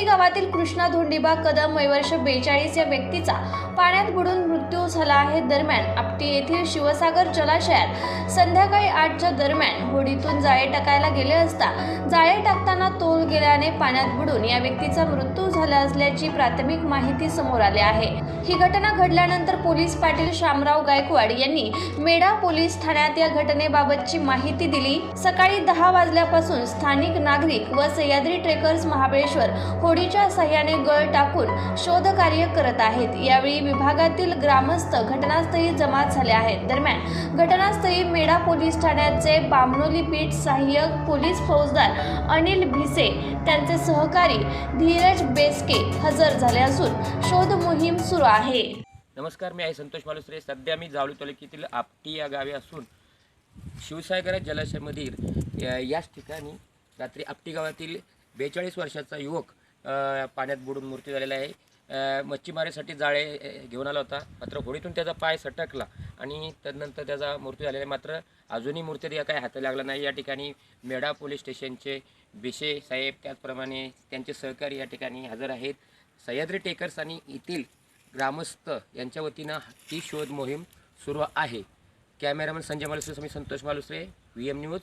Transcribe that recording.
कोंडी गावातील कृष्णा धोंडीबा कदम वयवर्ष बेचाळीस या व्यक्तीचा पाण्यात बुडून मृत्यू झाला आहे. दरम्यान आपटी येथील शिवसागर जलाशयात संध्याकाळी आठच्या दरम्यान होडीतून जाळे टाकायला गेले असता जाळे टाकताना तोल गेल्याने पाण्यात बुडून या व्यक्तीचा मृत्यू झाला असल्याची प्राथमिक माहिती समोर आली आहे. ही घटना घडल्यानंतर पोलीस पाटील शामराव गायकवाड यांनी मेढा पोलीस ठाण्यात या घटनेबाबतची माहिती दिली. सकाळी दहा वाजल्यापासून स्थानिक नागरिक व सह्याद्री ट्रेकर्स महाबळेश्वर होडीच्या सहाय्याने गळ टाकून शोधकार्य करत आहेत. यावेळी विभागातील ग्रामस्थ घटनास्थळी जमा झाले आहेत. दरम्यान घटनास्थळी मेढा पोलीस ठाण्याचे बामणोली पीठ सहाय्यक पोलीस फौजदार अनिल भिसे त्यांचे सहकारी धीरज बेसके हजर झाले असून शोध मोहीम सुरू आहे. नमस्कार मी आहे संतोष मालुसरे. सध्या मी जावळी तालुक्यातील आपटी या गावी असून शिवसागर जलाशयामधील याच ठिकाणी रात्री आपटी गावातील बेचाळीस वर्षाचा युवक पाण्यात बुडून मृत्यू झालेला आहे. मच्छीमारीसाठी जाळे घेऊन आला होता. मात्र होडीतून त्याचा पाय सटकला आणि त्यानंतर त्याचा मृत्यू झालेला आहे. मात्र अजूनही मृतदेह काही हाती लागला नाही. या ठिकाणी मेढा पोलीस स्टेशनचे बिशे साहेब त्याचप्रमाणे त्यांचे सहकारी या ठिकाणी हजर आहेत. सह्याद्री टेकर्स आणि येथील ग्रामस्थ यांच्या वतीनं ती शोध मोहीम सुरू आहे. Cameraman Sanjay Malusare Sami Santosh Malusare V M news